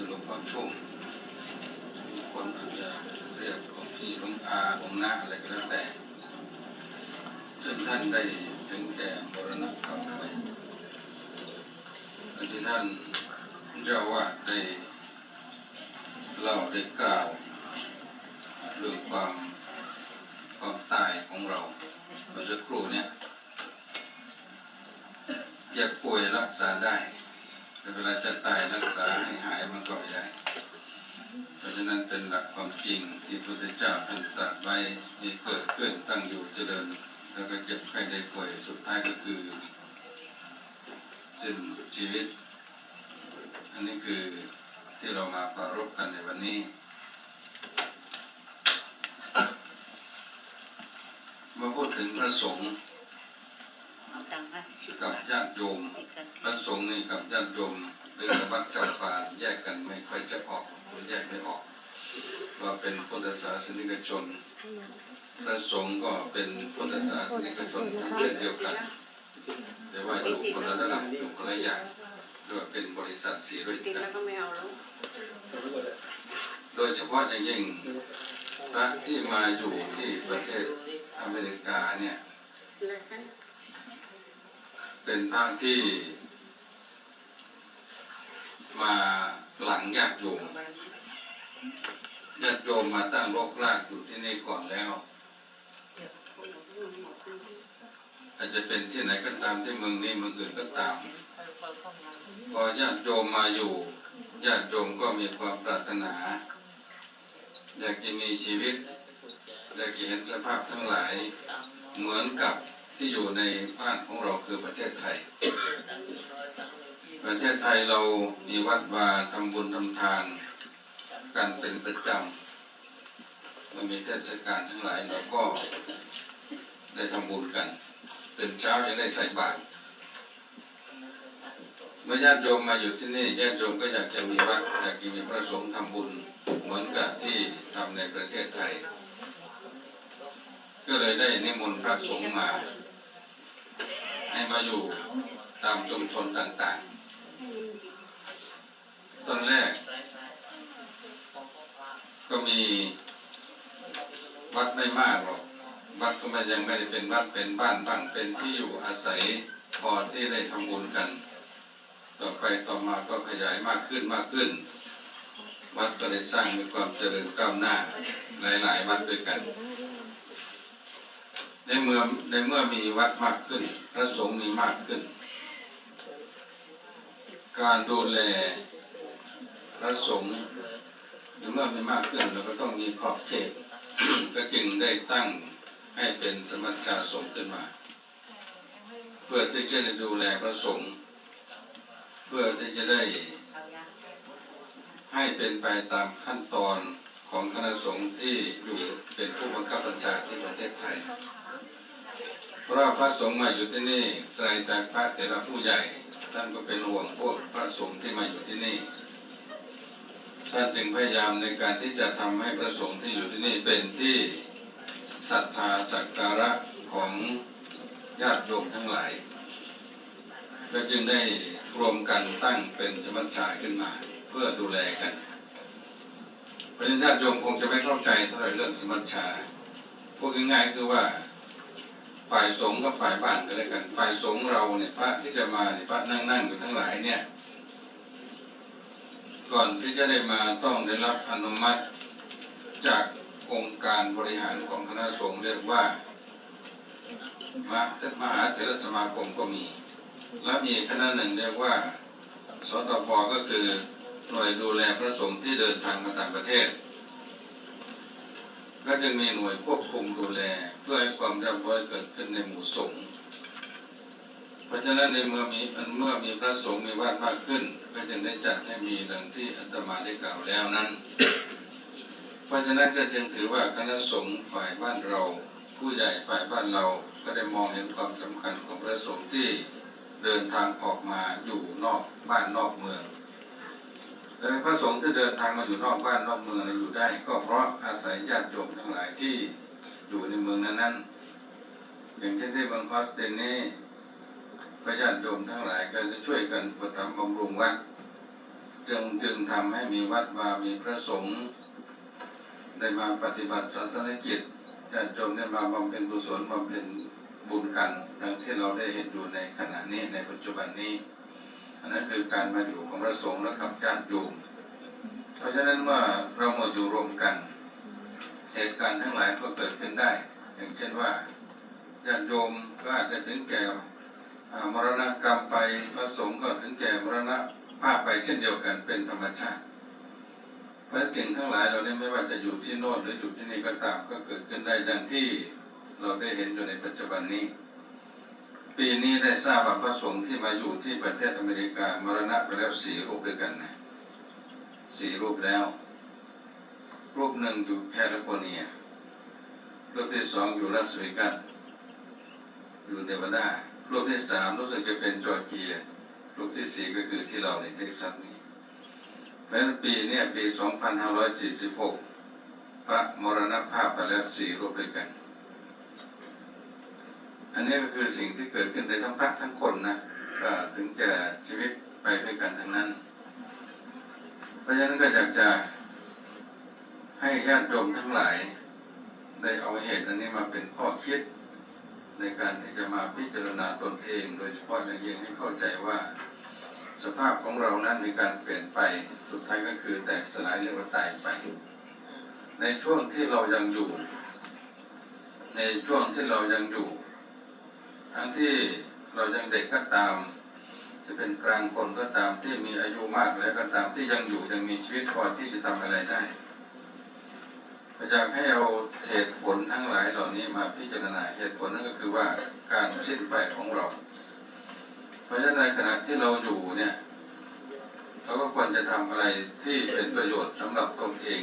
คือหลวงพ่อชุ่มคนอาจจะเรียกหลวงพี่หลวงอาหลวงนาอะไรก็แล้วแต่ ซึ่งท่านได้ถึงแก่มรณภาพไปอันที่ท่านเจ้าว่าดได้เล่าได้กล่าวเรื่องความความตายของเราเมื่อสักครู่เนี่ยอยากป่วยรักษาได้ แต่เวลาจะตายรักษาให้หายมันก็ไม่ได้ เพราะฉะนั้นเป็นหลักความจริงที่พระพุทธเจ้าท่านตรัสไว้มีเกิดขึ้นตั้งอยู่เจริญ แล้วก็เจ็บไข้ได้ป่วยสุดท้ายก็คือสิ้นชีวิต อันนี้คือที่เรามาปรารบกันในวันนี้มื่อพูดถึงพระสงฆ์ เอาตังค์มาสิบ กับญาติโยมพระสงฆ์นี่กับญาติโยมหรือวัดเจ้าป่าแยกกันไม่ค่อยจะออกหรือแยกไม่ออกว่าเป็นพุทธศาสนิกชน พระสงฆ์ก็เป็นพุทธศาสนิกชนเช่นเดียวกัน แต่ว่าอยู่คนละระดับอยู่คนละอย่างเรียเป็นบริษัทสีด้วยกันโดยเฉพาะอย่างยิ่งพระที่มาอยู่ที่ประเทศอเมริกาเนี่ย เป็นพระที่ มาหลังญาติโยมญาติโยมมาตั้งรกรากอยู่ที่นี่ก่อนแล้ว อาจจะเป็นที่ไหนก็ตามที่เมืองนี้เมืองอื่นก็ตาม พอญาติโยมมาอยู่ญาติโยมก็มีความปรารถนา อยากจะมีชีวิต อยากจะเห็นสภาพทั้งหลายเหมือนกับ ที่อยู่ในบ้านของเราคือประเทศไทย ประเทศไทยเรามีวัดวาทำบุญทำทานกันเป็นประจำเมื่อมีเทศกาลทั้งหลายเราก็ได้ทำบุญกันตื่นเช้ายังได้ใส่บาตรเมื่อญาติโยมมาอยู่ที่นี่ญาติโยมก็อยากจะมีวัดอยากจะมีพระสงฆ์ทำบุญเหมือนกับที่ทำในประเทศไทย ก็เลยได้นิมนต์พระสงฆ์มา มาอยู่ตามชุมชนต่างๆ ตอนแรก ก็มีวัดไม่มากหรอก วัดก็มันยังไม่ได้เป็นวัดเป็นบ้านบ้างเป็นที่อยู่อาศัยพอที่ได้ทำบุญกัน ต่อไปต่อมาก็ขยายมากขึ้นมากขึ้น วัดก็ได้สร้างมีความเจริญก้าวหน้า หลาย ๆ วัดด้วยกัน ในเมื่อในเมื่อมีวัดมากขึ้น พระสงฆ์มีมากขึ้น การดูแลพระสงฆ์ในเมื่อมีมากขึ้นเราก็ต้องมีขอบเขตก็จึงได้ตั้งให้เป็นสมัชชาสงฆ์ขึ้นมา เพื่อที่จะได้ดูแลพระสงฆ์เพื่อที่จะได้ให้เป็นไปตามขั้นตอน ของคณะสงฆ์ที่อยู่เป็นผู้บังคับบัญชาที่ประเทศไทย เพราะพระสงฆ์มาอยู่ที่นี่ไกลจากพระแต่ละผู้ใหญ่ ท่านก็เป็นห่วงพวกพระสงฆ์ที่มาอยู่ที่นี่ ท่านจึงพยายามในการที่จะทำให้พระสงฆ์ที่อยู่ที่นี่เป็นที่ศรัทธาสักการะของญาติโยมทั้งหลาย ก็จึงได้รวมกันตั้งเป็นสมัชชาขึ้นมา เพื่อดูแลกัน เพราะฉะนั้นญาติโยมคงจะไม่เข้าใจเท่าไหร่เรื่องสมัชชาพูดง่ายๆคือว่าฝ่ายสงฆ์กับฝ่ายบ้านก็แล้วกัน ฝ่ายสงฆ์เราเนี่ยพระที่จะมาเนี่ยพระนั่งนั่งๆอยู่ทั้งหลายเนี่ย ก่อนที่จะได้มาต้องได้รับอนุมัติจากองค์การบริหารของคณะสงฆ์เรียกว่ามหามหาเถรสมาคมก็มี และมีคณะหนึ่งเรียกว่า สตปก็คือ หน่วยดูแลพระสงฆ์ที่เดินทางมาต่างประเทศ ก็จึงมีหน่วยควบคุมดูแลเพื่อให้ความเรียบร้อยเกิดขึ้นในหมู่สงฆ์เพราะฉะนั้นในเมื่อมีเมื่อมีพระสงฆ์มีวัดมากขึ้น ก็จึงได้จัดให้มีดังที่อาตมาได้กล่าวแล้วนั้น เพราะฉะนั้นก็จึงถือว่าคณะสงฆ์ฝ่ายบ้านเรา ผู้ใหญ่ฝ่ายบ้านเราก็ได้มองเห็นความสำคัญของพระสงฆ์ที่เดินทางออกมาอยู่นอกบ้านนอกเมือง แต่พระสงฆ์ที่เดินทางมาอยู่นอกบ้านนอกเมืองอยู่ได้ ก็เพราะอาศัยญาติโยมทั้งหลายที่อยู่ในเมืองนั้นๆอย่างเช่นที่เมืองคอสเตนนี้พระญาติโยมทั้งหลายก็จะช่วยกันประทับบำรุงวัด จึงจึงทำให้มีวัดวามีพระสงฆ์ได้มาปฏิบัติศาสนกิจญาติโยมได้มาบำเพ็ญกุศลบำเพ็ญบุญกันดังที่เราได้เห็นอยู่ในขณะนี้ในปัจจุบันนี้ อันนั้นคือการมาอยู่ของพระสงฆ์และกับญาติโยมเพราะฉะนั้นว่าเรามาอยู่รวมกัน เหตุการณ์ทั้งหลายก็เกิดขึ้นได้ อย่างเช่นว่าญาติโยมก็อาจจะถึงแก่มรณกรรมไปพระสงฆ์ก็ถึงแก่มรณะภาพไปเช่นเดียวกันเป็นธรรมชาติเพราะสิ่งทั้งหลายเราเนี่ยไม่ว่าจะอยู่ที่โน่นหรืออยู่ที่นี่ก็ตามก็เกิดขึ้นได้ดังที่เราได้เห็นอยู่ในปัจจุบันนี้ ปีนี้ได้ทราบว่าพระสงฆ์ที่มาอยู่ที่ประเทศอเมริกามรณะไปแล้วสี่รูปด้วยกันนะสี่รูปแล้ว รูปหนึ่งอยู่แคลิฟอร์เนีย รูปที่สองอยู่ลาสเวกัสอยู่เนวาดารูปที่สามรู้สึกจะเป็นจอร์เจีย รูปที่สี่ก็คือที่เราในเท็กซัสนี้เพราะฉะนั้ปีนี้ปี 2546 พระมรณภาพไปแล้วสี่รูปด้วยกัน อันนี้ก็คือสิ่งที่เกิดขึ้นในทั้งพระทั้งคนนะก็ถึงแก่ชีวิตไปด้วยกันทั้งนั้น เพราะฉะนั้นก็อยากจะให้ญาติโยมทั้งหลาย ได้เอาเหตุอันนี้มาเป็นข้อคิด ในการที่จะมาพิจารณาตนเอง โดยเฉพาะอย่างยิ่งให้เข้าใจว่า สภาพของเรานั้นมีการเปลี่ยนไปสุดท้ายก็คือแตกสลายเรียกว่าตายไป ในช่วงที่เรายังอยู่ ในช่วงที่เรายังอยู่ ทั้งที่เรายังเด็กก็ตาม จะเป็นกลางคนก็ตามที่มีอายุมากแล้วก็ตามที่ยังอยู่ยังมีชีวิตพอที่จะทำอะไรได้อยากให้เอาเหตุผลทั้งหลายเหล่านี้มาพิจารณาเหตุผลนั่นก็คือว่าการสิ้นไปของเรา เพราะฉะนั้นในขณะที่เราอยู่เนี่ย เราก็ควรจะทำอะไรที่เป็นประโยชน์สำหรับตนเอง